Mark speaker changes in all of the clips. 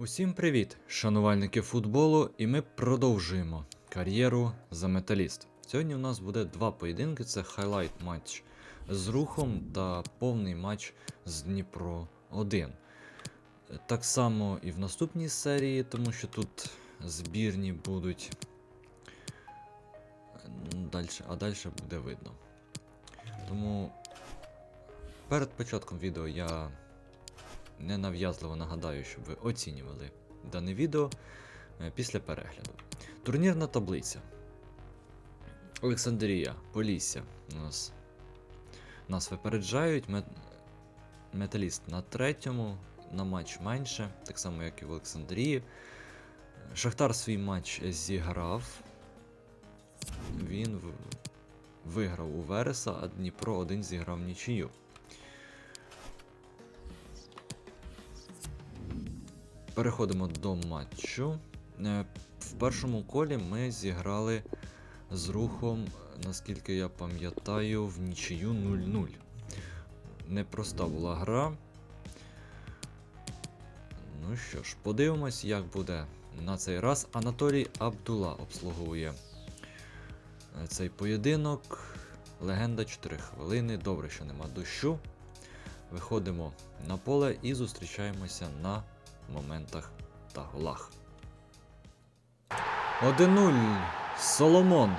Speaker 1: Усім привіт, шанувальники футболу, і ми продовжуємо кар'єру за металіст. Сьогодні у нас буде два поєдинки: це хайлайт матч з рухом та повний матч з Дніпро 1. Так само і в наступній серії, тому що тут збірні будуть. Далі, а далі буде видно. Тому перед початком відео я ненав'язливо нагадаю, щоб ви оцінювали дане відео е, після перегляду. Турнірна таблиця. Олександрія, Полісся. У нас, нас випереджають. Мет... Металіст на третьому, на матч менше, так само, як і в Олександрії. Шахтар свій матч зіграв. Він в... виграв у Вереса, а Дніпро один зіграв нічию. Переходимо до матчу. Е, В першому колі ми зіграли з рухом, наскільки я пам'ятаю, в нічию 0-0. Непроста була гра. Ну що ж, подивимось, як буде на цей раз. Анатолій Абдула обслуговує е, цей поєдинок. Легенда 4 хвилини. Добре, що нема дощу. Виходимо на поле і зустрічаємося на моментах та голах. 1-0. Соломон.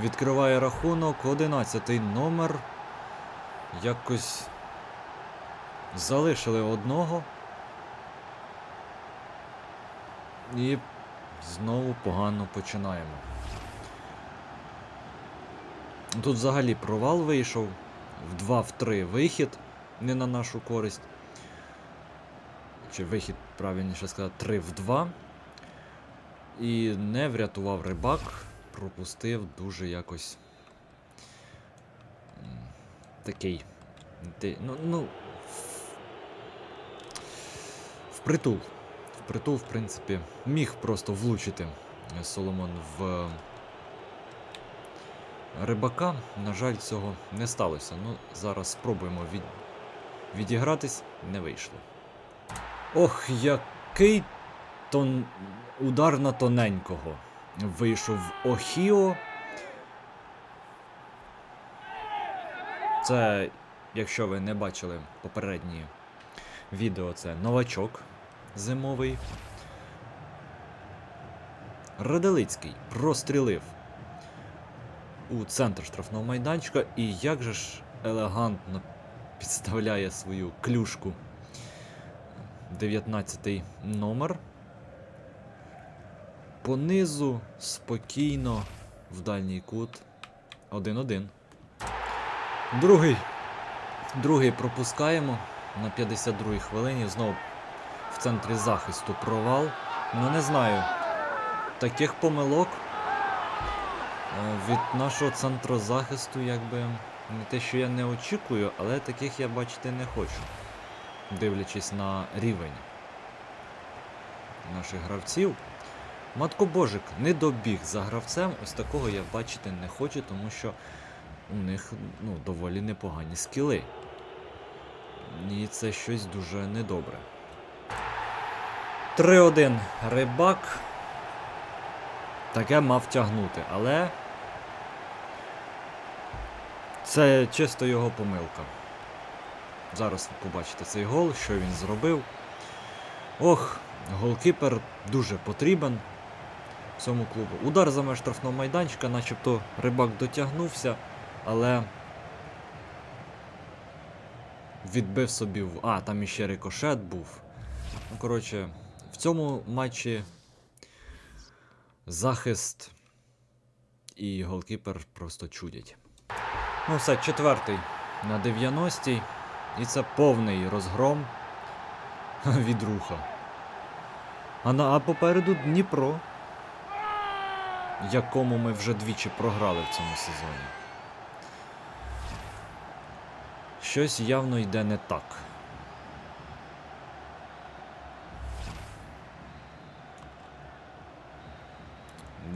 Speaker 1: Відкриває рахунок. 11-й номер. Якось залишили одного. І знову погано починаємо. Тут взагалі провал вийшов. В 2-3 вихід не на нашу користь чи вихід, правильніше сказати, 3 в 2. І не врятував рибак, пропустив дуже якось. Такий. Ну, ну. Впритул. Впритул, в принципі, міг просто влучити Соломон в рибака. На жаль, цього не сталося. Ну, зараз спробуємо від... відігратись, не вийшло. Ох, який тон... удар на тоненького. Вийшов Охіо. Це, якщо ви не бачили попередні відео, це новачок зимовий. Раделицький прострілив у центр штрафного майданчика і як же ж елегантно підставляє свою клюшку 19 номер. Понизу спокійно в дальній кут. 1-1. Другий. Другий пропускаємо на 52-й хвилині. Знову в центрі захисту провал. Ну не знаю. Таких помилок е, від нашого центрозахисту, якби не те, що я не очікую, але таких я бачити не хочу дивлячись на рівень наших гравців. Матко Божик не добіг за гравцем, ось такого я бачити не хочу, тому що у них ну, доволі непогані скіли. І це щось дуже недобре. 3-1 рибак. Таке мав тягнути, але це чисто його помилка. Зараз ви побачите цей гол, що він зробив. Ох, голкіпер дуже потрібен цьому клубу. Удар за меж штрафного майданчика, начебто рибак дотягнувся, але відбив собі в. А, там іще рикошет був. Ну, коротше, в цьому матчі захист і голкіпер просто чудять. Ну, все, четвертий на 90-й. І це повний розгром від руха. А, на, а попереду Дніпро, якому ми вже двічі програли в цьому сезоні. Щось явно йде не так.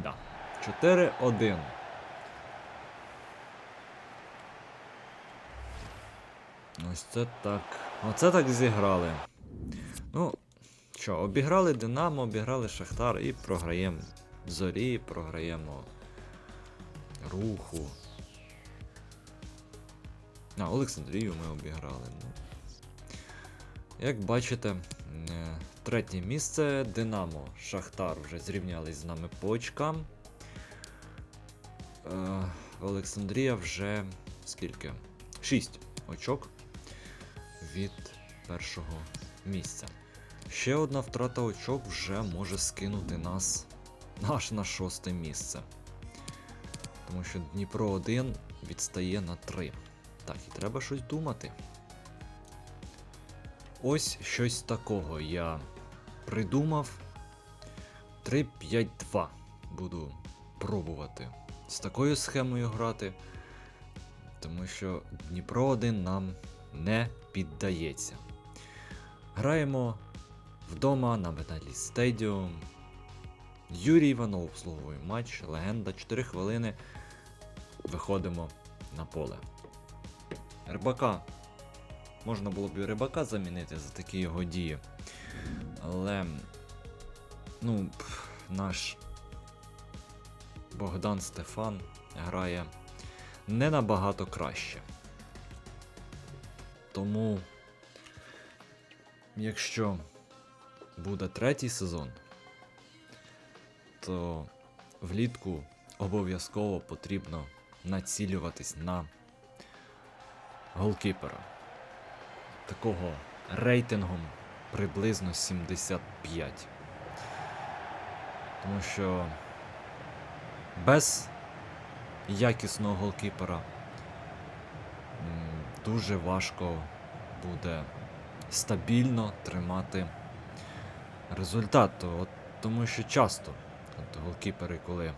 Speaker 1: Да. 4-1. Ось це так. Оце так зіграли. Ну, Що, обіграли Динамо, обіграли Шахтар і програємо Зорі, програємо Руху. А, Олександрію ми обіграли. Ну. Як бачите, е, третє місце Динамо, Шахтар вже зрівнялись з нами по очкам. Е, Олександрія вже скільки? 6 очок першого місця. Ще одна втрата очок вже може скинути нас аж на шосте місце. Тому що Дніпро 1 відстає на 3. Так, і треба щось думати. Ось щось такого я придумав. 3-5-2 буду пробувати з такою схемою грати. Тому що Дніпро 1 нам не піддається. Граємо вдома на Металі Стедіум. Юрій Іванов обслуговує матч, легенда, 4 хвилини. Виходимо на поле. Рибака. Можна було б і рибака замінити за такі його дії. Але. Ну, наш Богдан Стефан грає не набагато краще. Тому, якщо буде третій сезон, то влітку обов'язково потрібно націлюватись на голкіпера. Такого рейтингом приблизно 75. Тому що без якісного голкіпера дуже важко буде стабільно тримати результат. От, тому що часто от, голкіпери, коли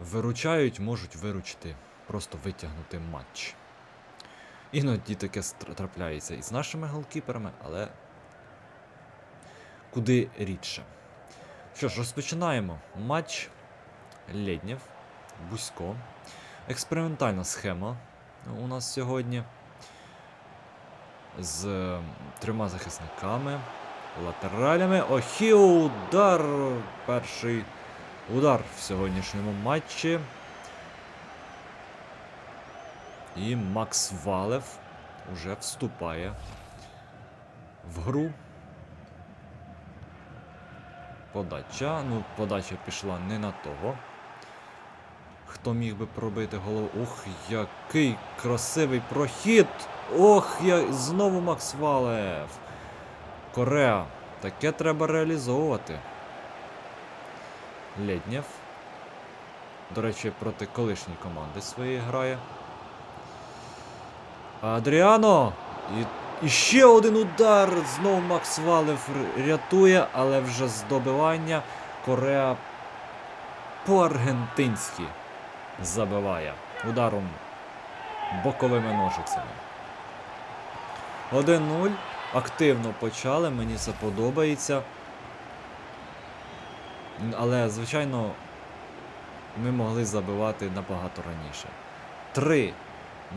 Speaker 1: виручають, можуть виручити, просто витягнути матч. Іноді таке трапляється і з нашими голкіперами, але куди рідше. Що ж, розпочинаємо матч Лєднєв, Бузько. Експериментальна схема у нас сьогодні. З трьома захисниками, латералями. Охі, удар! Перший удар в сьогоднішньому матчі. І Макс Валев уже вступає в гру. Подача. Ну, подача пішла не на того. Хто міг би пробити голову? Ух, який красивий прохід! Ох, я... знову Макс Валев! Кореа. Таке треба реалізовувати. Леднєв. До речі, проти колишньої команди своєї грає. Адріано! І, і ще один удар! Знову Макс Валев рятує, але вже з добивання Кореа по-аргентинськи забиває ударом боковими ножицями. 1-0. Активно почали, мені це подобається. Але, звичайно, ми могли забивати набагато раніше. Три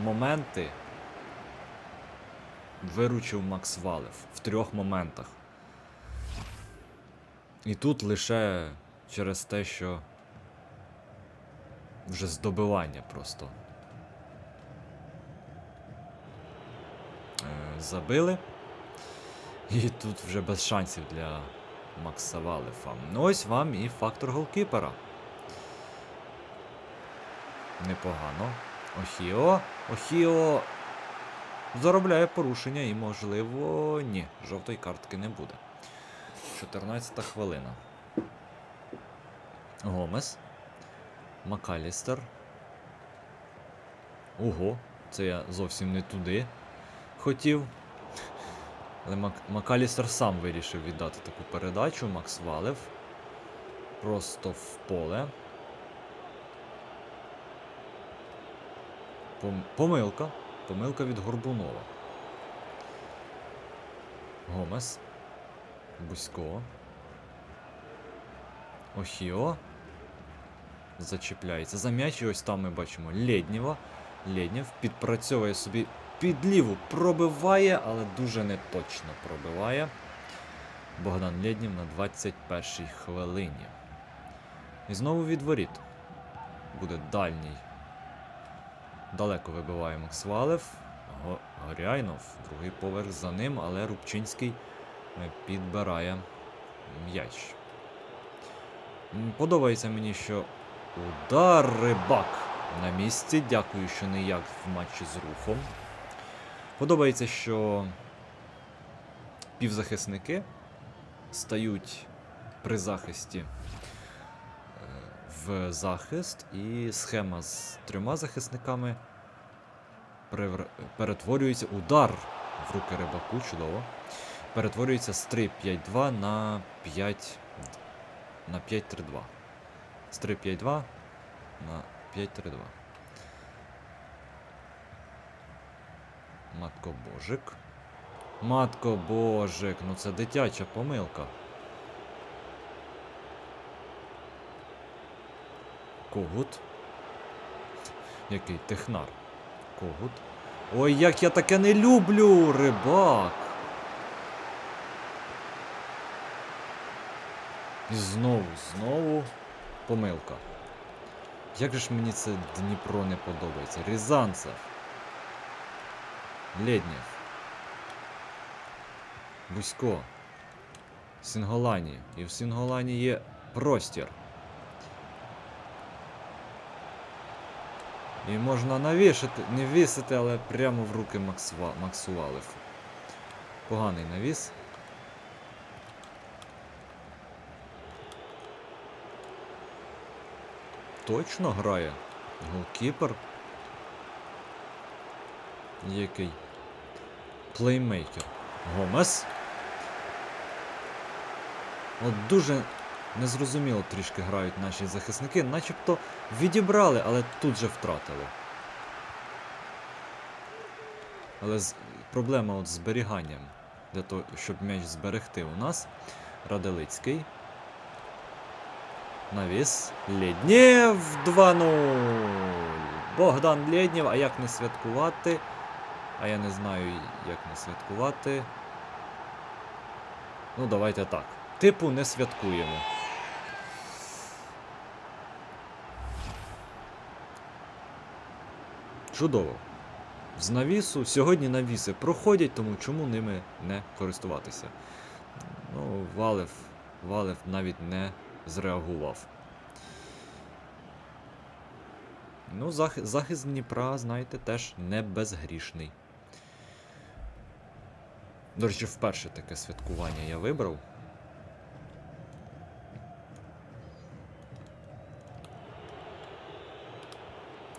Speaker 1: моменти виручив Макс Валев в трьох моментах. І тут лише через те, що вже здобивання просто. Забили. І тут вже без шансів для Макса Валефа. Ну ось вам і фактор голкіпера. Непогано. Охіо. Охіо заробляє порушення і, можливо, ні, жовтої картки не буде. 14 хвилина. Гомес. Макалістер. Ого, це я зовсім не туди хотів. Але Мак... Макалістер сам вирішив віддати таку передачу. Макс Валев. Просто в поле. Пом... Помилка. Помилка від Горбунова. Гомес. Бузько. Охіо. Зачіпляється. За м'яч і ось там ми бачимо Лєднєва. Лєднєв підпрацьовує собі під ліву. Пробиває, але дуже неточно пробиває. Богдан Лєднів на 21-й хвилині. І знову від воріт. Буде дальній. Далеко вибиває Максвалев. Горяйнов, другий поверх за ним, але Рубчинський е, підбирає м'яч. Подобається мені, що удар рибак на місці. Дякую, що не як в матчі з рухом. Подобається, що півзахисники стають при захисті е, в захист, і схема з трьома захисниками перетворюється удар в руки рибаку, чудово. Перетворюється з 3-5-2 на 5 на 5-3-2. З 3-5-2 на 5-3-2. Матко Божик. Матко Божик, ну це дитяча помилка. Когут. Який технар. Когут. Ой, як я таке не люблю, рибак. І знову, знову помилка. Як же ж мені це Дніпро не подобається? Рязанцев. Лєднєв. Бузько. Сінголані. І в Сінголані є простір. І можна навішати, не вісити, але прямо в руки Максва, Максуалефу. Поганий навіс. Точно грає. Голкіпер. Який? Плеймейкер. Гомес. От дуже незрозуміло трішки грають наші захисники, начебто відібрали, але тут же втратили. Але з... проблема от з зберіганням. Для того, щоб м'яч зберегти у нас. Раделицький. Навіс. Лєднєв 2-0. Богдан Лєднєв, а як не святкувати? А я не знаю, як не святкувати. Ну, давайте так. Типу, не святкуємо. Чудово. З навісу. Сьогодні навіси проходять, тому чому ними не користуватися? Ну, Валев, Валев навіть не зреагував. Ну, зах... захист Дніпра, знаєте, теж не безгрішний. До речі, вперше таке святкування я вибрав.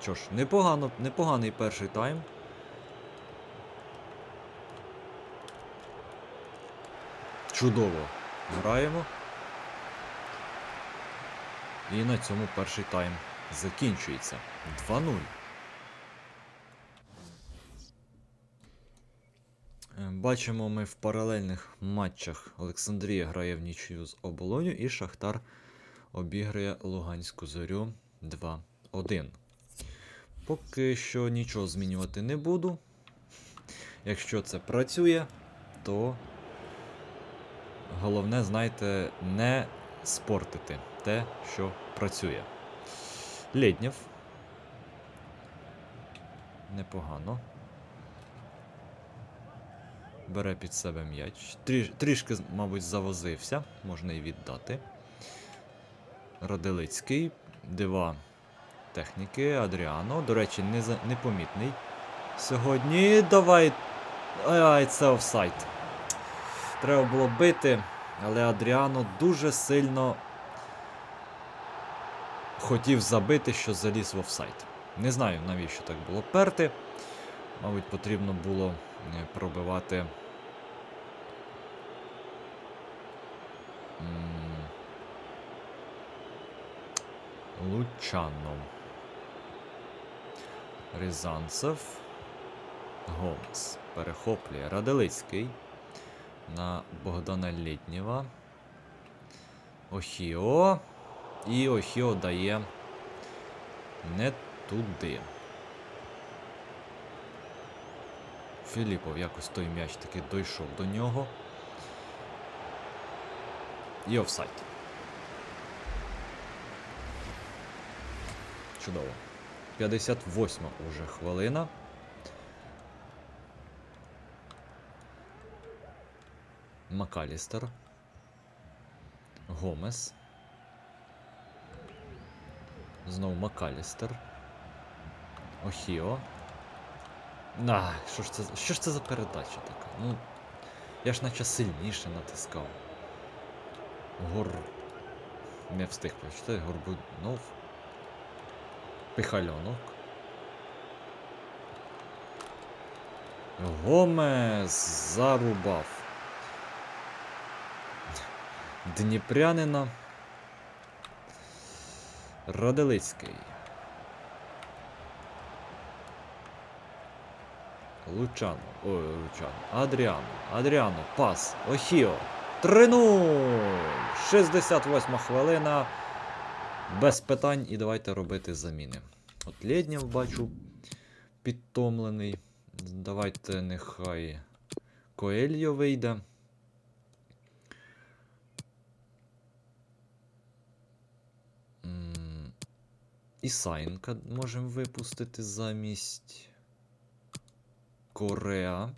Speaker 1: Що ж, непогано, непоганий перший тайм. Чудово граємо. І на цьому перший тайм закінчується. 2-0. Е, Бачимо ми в паралельних матчах Олександрія грає в нічию з оболоню і Шахтар обіграє Луганську зорю 2-1. Поки що нічого змінювати не буду. Якщо це працює, то головне, знаєте, не спортити те, що працює. Лєднєв. Непогано. Бере під себе м'яч. Тріш, трішки, мабуть, завозився, можна і віддати. Раделицький. Дива техніки. Адріано. До речі, не за- непомітний. Сьогодні давай. Ай, це офсайд. Треба було бити, але Адріано дуже сильно хотів забити, що заліз в офсайд. Не знаю, навіщо так було перти. Мабуть, потрібно було пробивати. м, Лучано. Рязанцев. Гомес. Перехоплює Раделицький. На Богдана Літнєва. Охіо. І Охіо дає не туди. Філіпов якось той м'яч таки дійшов до нього. І офсайд. Чудово. 58 уже хвилина. Макалістер. Гомес. Знову Макалістер. Охіо. На, що ж це, що ж це за передача така? Ну, я ж наче сильніше натискав. Гор. Не встиг прочитати. Горбунов. Пихальонок. Гомес зарубав. Дніпрянина. Раделицький. Лучано. Ой, Лучано. Адріано. Адріано. Пас. Охіо. 3-0. 68 хвилина. Без питань. І давайте робити заміни. От Лєднєв бачу підтомлений. Давайте нехай Коельо вийде. М, Ісаєнка можемо випустити замість Кореа.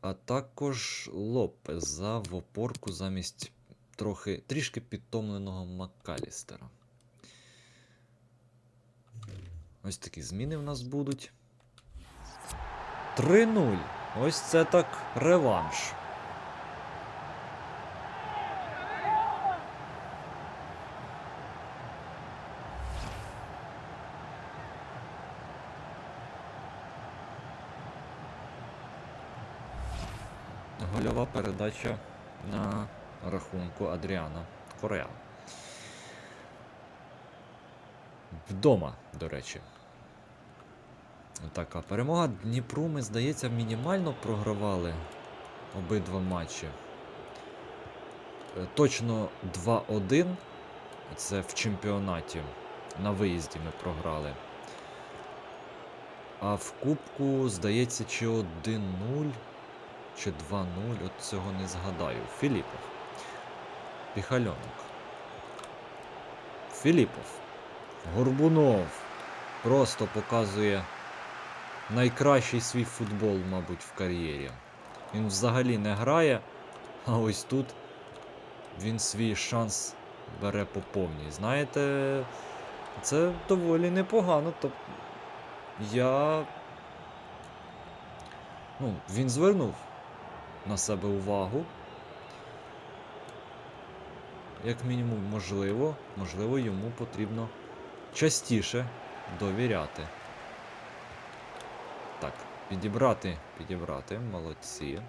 Speaker 1: А також Лопеза в опорку замість трохи трішки підтомленого Маккалістера. Ось такі зміни в нас будуть. 3-0. Ось це так реванш. Гольова передача на рахунку Адріана Кореа. Вдома, до речі. Така перемога Дніпру, ми, здається, мінімально програвали обидва матчі. Е, Точно 2-1. Це в чемпіонаті. На виїзді ми програли. А в Кубку, здається, чи 1-0, чи 2-0, от цього не згадаю. Філіпов. Піхальонок. Філіпов. Горбунов. Просто показує найкращий свій футбол, мабуть, в кар'єрі. Він взагалі не грає, а ось тут він свій шанс бере по повній. Знаєте, це доволі непогано. Тобто я. Ну, він звернув на себе увагу. Як мінімум, можливо, можливо, йому потрібно частіше довіряти. Так, підібрати, підібрати, молодці.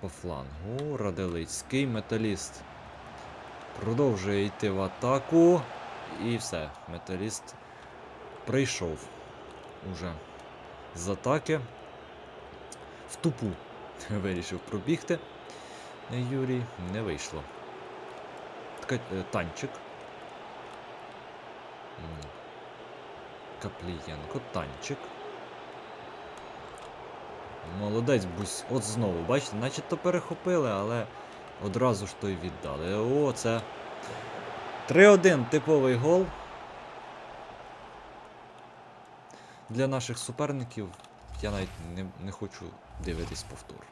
Speaker 1: По флангу. Раделицький металіст продовжує йти в атаку. І все, металіст прийшов уже з атаки. В тупу вирішив пробігти. Юрій не вийшло. Ткать, е, танчик. Каплієнко, танчик. Молодець бусь. От знову, бачите, начебто перехопили, але одразу ж то й віддали. О, це 3-1 типовий гол. Для наших суперників я навіть не, не хочу дивитись повтор.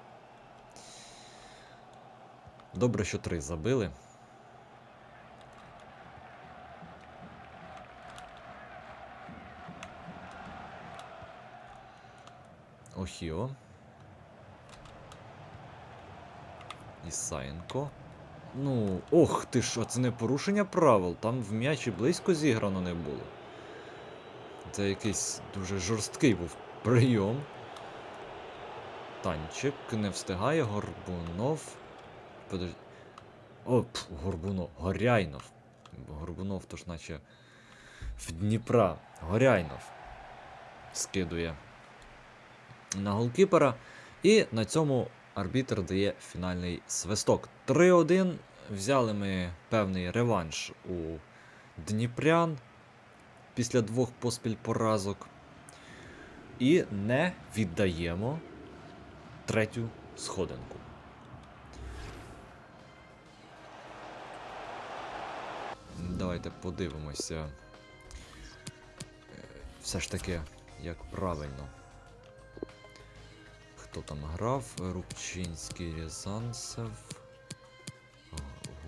Speaker 1: Добре, що три забили. Охіо. Ісаєнко. Ну, ох ти що, це не порушення правил. Там в м'ячі близько зіграно не було. Це якийсь дуже жорсткий був прийом. Танчик не встигає, Горбунов. Подож... О, пф, Горбунов. Горяйнов. Горбунов то ж наче в Дніпра. Горяйнов. Скидує на голкіпера. І на цьому арбітр дає фінальний свисток. 3-1. Взяли ми певний реванш у Дніпрян після двох поспіль поразок. І не віддаємо третю сходинку. Давайте подивимося. Е, все ж таки, як правильно. Хто там грав? Рубчинський Рязанцев.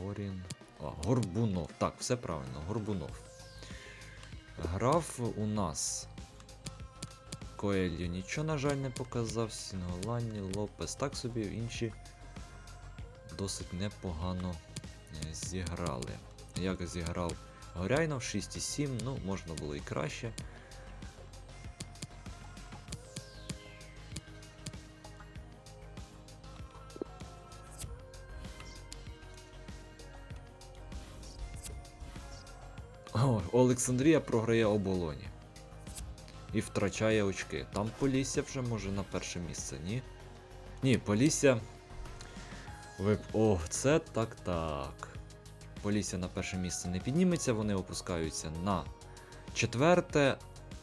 Speaker 1: Горін. А, Горбунов. Так, все правильно, Горбунов. Грав у нас Коельо нічого, на жаль, не показав. Сінголані, Лопес. Так собі інші досить непогано е, зіграли. Як зіграв Горяйнов 6,7, ну, можна було і краще. О, Олександрія програє оболоні. І втрачає очки. Там Полісся вже може на перше місце, ні? Ні, Полісся. Ви... О, це так так. Полісся на перше місце не підніметься, вони опускаються на четверте,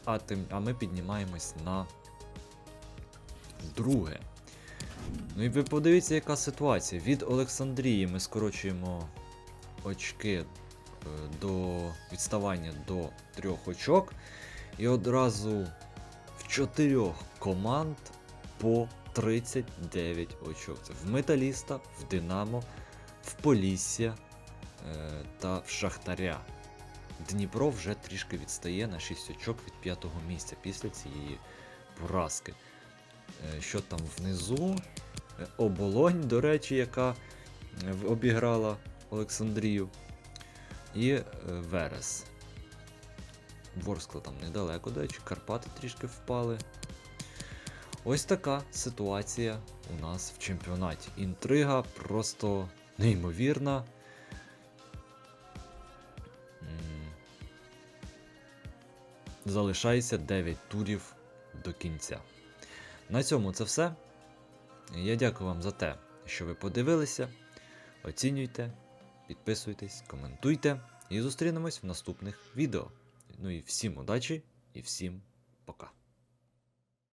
Speaker 1: а, тим... а ми піднімаємось на друге. Ну і ви подивіться, яка ситуація. Від Олександрії ми скорочуємо очки е, до відставання до трьох очок. І одразу в чотирьох команд по 39 очок. Це в Металіста, в Динамо, в Полісся е, та в Шахтаря. Дніпро вже трішки відстає на 6 очок від п'ятого місця після цієї поразки. Е, що там внизу? Е, Оболонь, до речі, яка обіграла Олександрію. І Верес. Ворскла там недалеко, до речі, Карпати трішки впали. Ось така ситуація у нас в чемпіонаті. Інтрига просто неймовірна. Залишається 9 турів до кінця. На цьому це все. Я дякую вам за те, що ви подивилися. Оцінюйте, підписуйтесь, коментуйте і зустрінемось в наступних відео. Ну і всім удачі і всім пока.